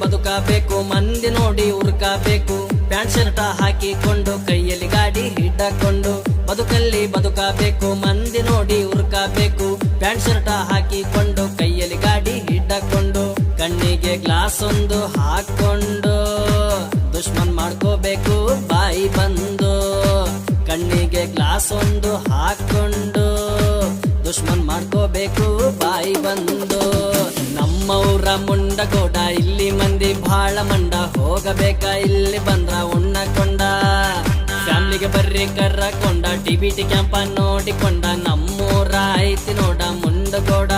ಬದುಕಬೇಕು, ಮಂದಿ ನೋಡಿ ಉರ್ಕಬೇಕು ಪ್ಯಾಂಟ್ ಶರ್ಟ ಹಾಕಿಕೊಂಡು, ಕೈಯಲ್ಲಿ ಗಾಡಿ ಹಿಡ್ಡಕೊಂಡು ಬದುಕಲ್ಲಿ ಬದುಕಬೇಕು, ಮಂದಿ ನೋಡಿ ಉರ್ಕಬೇಕು ಪ್ಯಾಂಟ್ ಶರ್ಟ ಹಾಕಿಕೊಂಡು, ಕೈಯಲ್ಲಿ ಗಾಡಿ ಹಿಡ್ಡಕೊಂಡು ಕಣ್ಣಿಗೆ ಗ್ಲಾಸ್ ಒಂದು ಹಾಕೊಂಡು. ದುಶ್ಮನ್ ಮಾಡ್ಕೋಬೇಕು, ಬಾಯಿ ಬಂದು. ಕಣ್ಣಿಗೆ ಗ್ಲಾಸ್ ಒಂದು ಹಾಕೊಂಡು. ದುಶ್ಮನ್ ಮಾಡ್ಕೋಬೇಕು, ಬಾಯಿ ನಮ್ಮವ್ರ ಮುಂಡಗೋಡ ಇಲ್ಲಿ ಮಂದಿ ಬಾಳ ಮಂಡ. ಹೋಗಬೇಕ, ಇಲ್ಲಿ ಬಂದ್ರ ಉಣ್ಣಕೊಂಡ ಫ್ಯಾಮ್ಲಿಗೆ ಬರ್ರಿ ಕರ್ರಕೊಂಡ ಟಿ ಬಿ ಟಿ ಕ್ಯಾಂಪ ನೋಡಿಕೊಂಡ ನಮ್ಮೂರ ಐತಿ ನೋಡ ಮುಂಡಗೋಡ